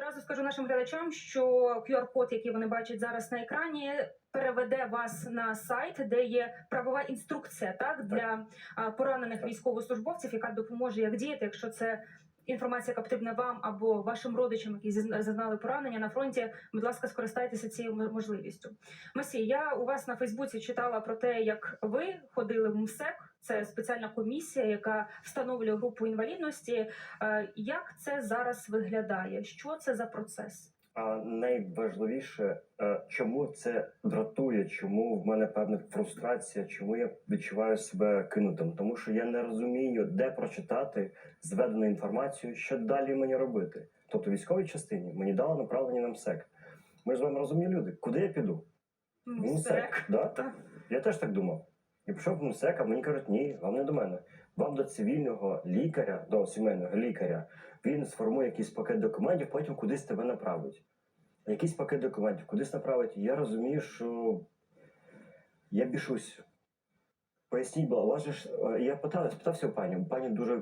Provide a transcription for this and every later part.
Одразу скажу нашим глядачам, що QR-код, який вони бачать зараз на екрані, переведе вас на сайт, де є правова інструкція, так для поранених військовослужбовців, яка допоможе як діяти, якщо це. Інформація, яка потрібна вам або вашим родичам, які зазнали поранення на фронті. Будь ласка, скористайтеся цією можливістю. Масі, я у вас на Фейсбуці читала про те, як ви ходили в МСЕК. Це спеціальна комісія, яка встановлює групу інвалідності. Е, Як це зараз виглядає? Що це за процес? А найважливіше, е, чому це дратує, чому в мене певна фрустрація, чому я відчуваю себе кинутим? Тому що я не розумію, де прочитати зведену інформацію, що далі мені робити. Тобто військовій частині мені дали направлення на МСЕК. Ми ж з вами розумні люди. Куди я піду? В МСЕК. Да? Так. Я теж так думав. Я пішов в МСЕК, а мені кажуть, ні, вам не до мене. Вам до цивільного лікаря, до сімейного лікаря, він сформує якийсь пакет документів, потім кудись тебе направить. Якийсь пакет документів, кудись направить. Я розумію, що я бішусь. Поясніть, у вас ж, е, я питав, спитався у пані, пані дуже е,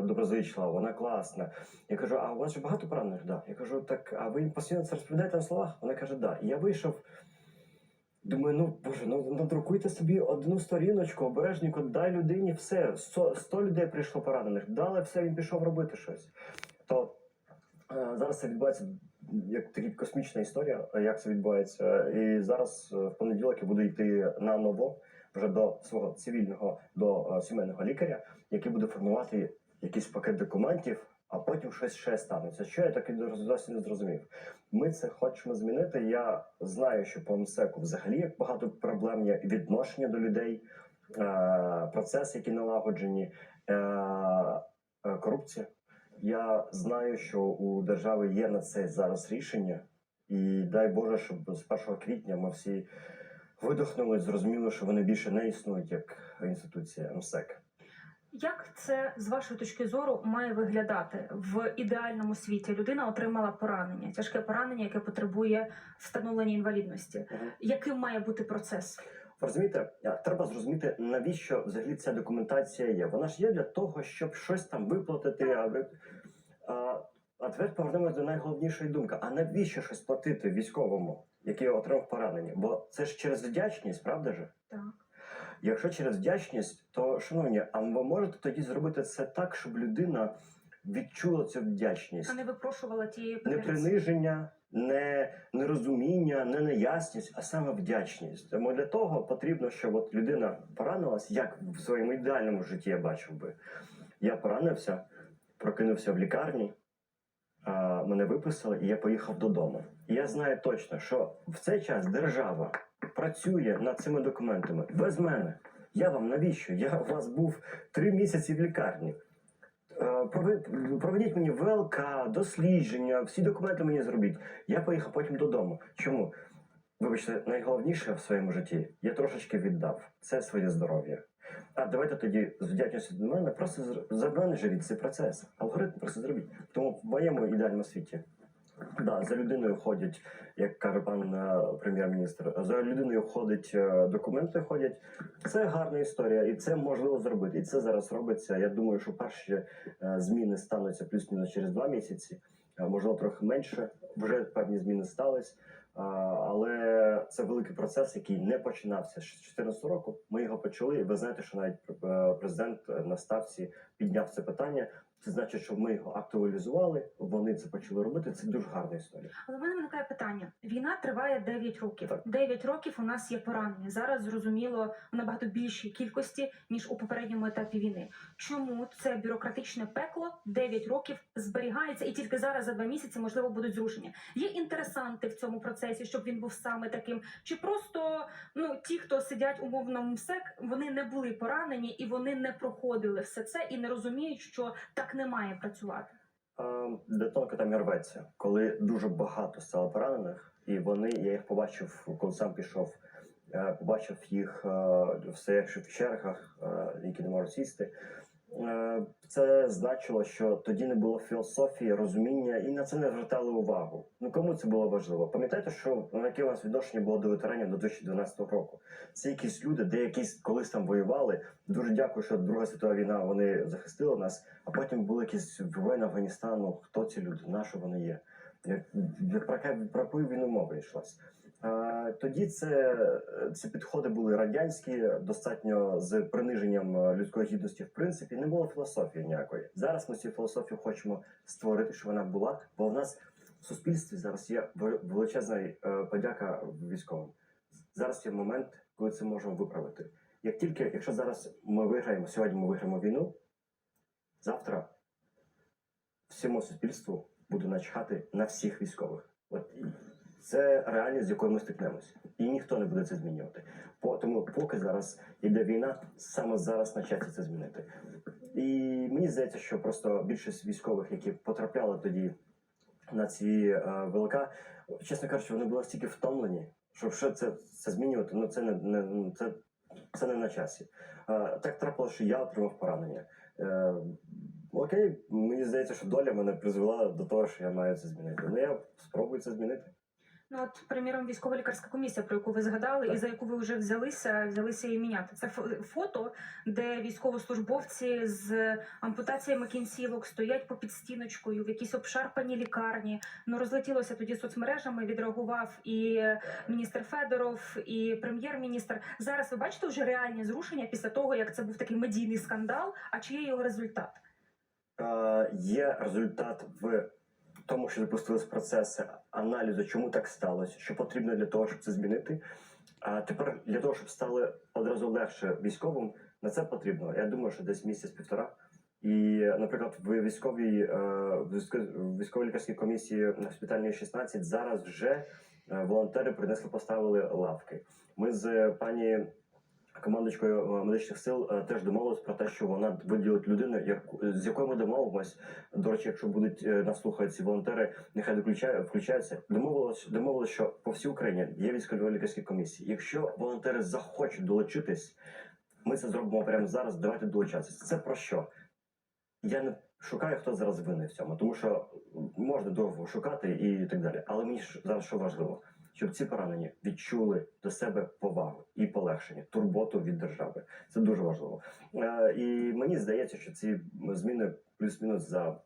доброзичлива, вона класна. Я кажу, а у вас же багато поранених? Да. Я кажу, так, а ви постійно це розповідаєте на словах? Вона каже, да. І я вийшов. Думаю, ну боже, ну надрукуйте собі одну сторіночку, обережненько, дай людині все. 100, 100 людей прийшло поранених, дали все, він пішов робити щось. То е, зараз це відбувається як така космічна історія, е, як це відбувається. І зараз е, в понеділок я буду йти на ново вже до свого цивільного до е, сімейного лікаря, який буде формувати якийсь пакет документів, а потім щось ще станеться. Що я так і досі не зрозумів. Ми це хочемо змінити. Я знаю, що по МСЕКу взагалі як багато проблем є відношення до людей, е, процеси, які налагоджені, е, е, корупція. Я знаю, що у держави є на це зараз рішення, і дай Боже, щоб з 1 квітня ми всі видохнули, зрозуміли, що вони більше не існують як інституція МСЕК. Як це з вашої точки зору має виглядати в ідеальному світі? Людина отримала поранення, тяжке поранення, яке потребує встановлення інвалідності. Яким має бути процес? Розумієте, треба зрозуміти, навіщо взагалі ця документація є. Вона ж є для того, щоб щось там виплатити. А, а, а тепер повернемось до найголовнішої думки: а навіщо щось платити військовому, який отримав поранення? Бо це ж через вдячність, правда ж? Так. Якщо через вдячність, то шановні, а ви можете тоді зробити це так, щоб людина відчула цю вдячність? А не випрошувала тієї не приниження, не нерозуміння, не неясність, а саме вдячність. Тому для того потрібно, щоб от людина поранилась, як в своєму ідеальному житті я бачив би. Я поранився, прокинувся в лікарні, мене виписали, і я поїхав додому. І я знаю точно, що в цей час держава працює над цими документами без мене. Я вам навіщо? Я у вас був три місяці в лікарні. Е, Проведіть мені ВЛК, дослідження, всі документи мені зробіть. Я поїхав потім додому. Чому? Вибачте, найголовніше в своєму житті я трошечки віддав це своє здоров'я. А давайте тоді з вдячністю до мене просто зр- за мене живіть цей процес. Алгоритм просто зробіть. Тому в моєму ідеальному світі. Да, за людиною ходять, як каже пан е, прем'єр-міністр, за людиною ходять е, документи, ходять. Це гарна історія, і це можливо зробити. І це зараз робиться. Я думаю, що перші е, зміни стануться плюс-мінус через два місяці, можливо, трохи менше. Вже певні зміни стались. Але це великий процес, який не починався з 2014 року. Ми його почали, і ви знаєте, що навіть президент на ставці підняв це питання. Це значить, що ми його актуалізували. Вони це почали робити. Це дуже гарна історія. Але в мене виникає питання: війна триває 9 років. Так. 9 років у нас є поранені. Зараз зрозуміло в набагато більшій кількості ніж у попередньому етапі війни. Чому це бюрократичне пекло 9 років зберігається, і тільки зараз за два місяці можливо будуть зрушення? Є інтересанти в цьому процесі, щоб він був саме таким, чи просто ну ті, хто сидять умовно МСЕК, вони не були поранені і вони не проходили все це і не розуміють, що так не має працювати. Де тонко там рветься, коли дуже багато стало поранених, і вони, я їх побачив, коли сам пішов, е, побачив їх е, все якщо в чергах, е, які не можуть сісти. Е, Це значило, що тоді не було філософії, розуміння, і на це не звертали увагу. Ну кому це було важливо? Пам'ятаєте, що на яке у нас відношення було до ветеранів до 2012 року? Це якісь люди, де якісь колись там воювали. Дуже дякую, що Друга світова війна вони захистили нас. А потім були якісь воїни Афганістану. Хто ці люди? На що вони є? Як- про яку війну мова йшлась. А, Тоді це, ці підходи були радянські, достатньо з приниженням е, людської гідності, в принципі, не було філософії ніякої. Зараз ми цю філософію хочемо створити, щоб вона була, бо в нас в суспільстві зараз є вел- величезна е, подяка військовим. Зараз є момент, коли це можемо виправити. Як тільки, якщо зараз ми виграємо, сьогодні ми виграємо війну, завтра всьому суспільству буде начхати на всіх військових. От це реальність, з якою ми стикнемось. І ніхто не буде це змінювати. Тому поки зараз іде війна, саме зараз на це змінити. І мені здається, що просто більшість військових, які потрапляли тоді на ці е, ВЛК, чесно кажучи, вони були стільки втомлені, що вже це, це змінювати, ну це не, не це, це не на часі. Е, так трапилося, що я отримав поранення. Е, окей, мені здається, що доля мене призвела до того, що я маю це змінити. Ну я спробую це змінити. Ну от, приміром, військово-лікарська комісія, про яку ви згадали, Так. і за яку ви вже взялися, взялися її міняти. Це фо- фото, де військовослужбовці з ампутаціями кінцівок стоять попід стіночкою в якійсь обшарпаній лікарні. Ну розлетілося тоді соцмережами. Відреагував і міністр Федоров, і прем'єр-міністр. Зараз ви бачите вже реальні зрушення після того, як це був такий медійний скандал. А чи є його результат? Е, є результат в тому, що запустились процеси аналізу, чому так сталося, що потрібно для того, щоб це змінити. А тепер для того, щоб стало одразу легше військовим, на це потрібно. Я думаю, що десь місяць-півтора. І, наприклад, в військовій е, в військо- в військово-лікарській комісії на госпітальній 16 зараз вже е, волонтери принесли, поставили лавки. Ми з пані командочкою е, медичних сил е, теж домовились про те, що вона виділить людину, яку- з якою ми домовимось. До речі, якщо будуть е, нас слухати ці волонтери, нехай доключають, включаються. Домовилось, домовилось, що по всій Україні є військово-лікарські комісії. Якщо волонтери захочуть долучитись, ми це зробимо прямо зараз. Давайте долучатися. Це про що? Я не шукаю, хто зараз винний в цьому, тому що можна довго шукати і так далі. Але мені зараз що важливо, щоб ці поранені відчули до себе повагу і полегшення, турботу від держави. Це дуже важливо. Е, і мені здається, що ці зміни плюс-мінус за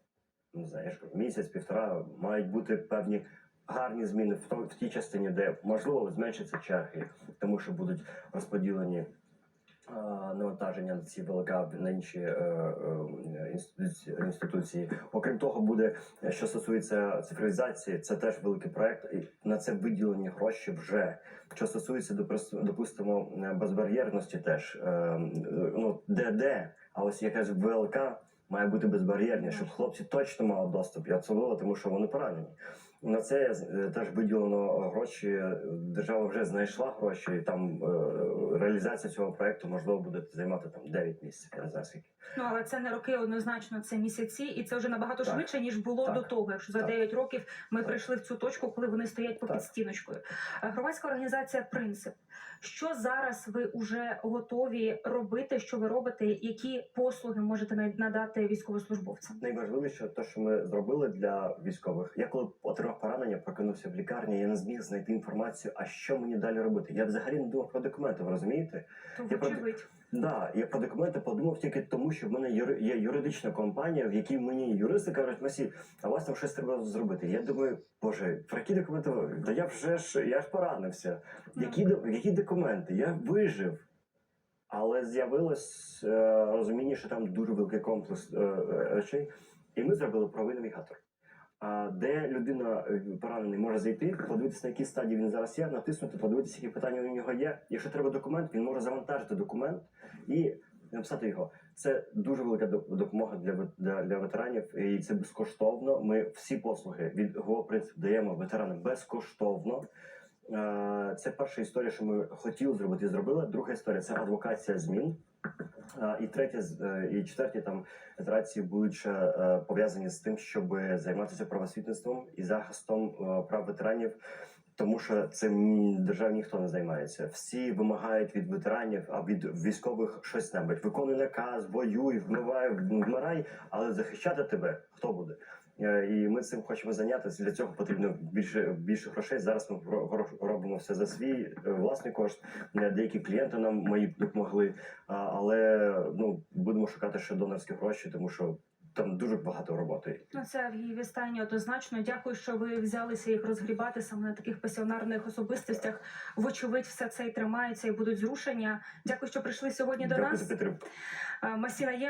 не знаю, я ж кажу, місяць-півтора мають бути певні. Гарні зміни в, тій частині, де можливо зменшаться черги, тому що будуть розподілені навантаження на ці ВЛК на інші е, е, інституції, інституції. Окрім того, буде е, що стосується цифровізації, це теж великий проект. І на це виділені гроші вже. Що стосується допустимо е, безбар'єрності, теж е, е, ну де де, а ось якась ВЛК має бути безбар'єрні, щоб хлопці точно мали доступ, і особливо тому, що вони поранені. На це е, теж виділено гроші. Держава вже знайшла гроші. і Там е, реалізація цього проекту можливо буде займати там 9 місяців. Я не знаю скільки. Ну але це не роки однозначно, це місяці, і це вже набагато Так. швидше ніж було Так. до того. Якщо за Так. 9 років ми Так. прийшли в цю точку, коли вони стоять попід Так. стіночкою. Е, Громадська організація Принцип. Що зараз ви вже готові робити? Що ви робите? Які послуги можете надати військовослужбовцям? Найважливіше, те, що ми зробили для військових. Я коли отримав поранення, прокинувся в лікарні. Я не зміг знайти інформацію, а що мені далі робити. Я взагалі не думав про документи. Ви розумієте? То Я про- Да, я про документи подумав тільки тому, що в мене юри- є юридична компанія, в якій мені юристи кажуть, Масі, а у вас там щось треба зробити. Я думаю, боже, про які документи? ви? Та я вже ж я ж поранився. Які, які документи? Я вижив. Але з'явилось е, розуміння, що там дуже великий комплекс е, е, речей, і ми зробили правий навігатор. Де людина е, поранений може зайти, подивитися, на якій стадії він зараз є, натиснути, подивитися, які питання у нього є. Якщо треба документ, він може завантажити документ і написати його. Це дуже велика доп- допомога для, для, для ветеранів, і це безкоштовно. Ми всі послуги від ГО принцип даємо ветеранам безкоштовно. Е, Це перша історія, що ми хотіли зробити і зробили. Друга історія це адвокація змін. Е, І третя е, і четверті там ітерації будуть ще пов'язані з тим, щоб займатися правосвітництвом і захистом прав ветеранів. Тому що цим державі ніхто не займається. Всі вимагають від ветеранів, а від військових щось небудь. Виконуй наказ, воюй, вмивай, вмирай, але захищати тебе хто буде? Е, І ми цим хочемо зайнятися. Для цього потрібно більше більше грошей. Зараз ми ро- ро- робимо все за свій е, власний кошт. Е, Деякі клієнти нам мої допомогли, але ну будемо шукати ще донорські гроші, тому що там дуже багато роботи. Ну, це в її стані однозначно. Дякую, що ви взялися їх розгрібати саме на таких пасіонарних особистостях. Вочевидь, все це і тримається, і будуть зрушення. Дякую, що прийшли сьогодні до Дякую нас. за підтримку. Масіна є.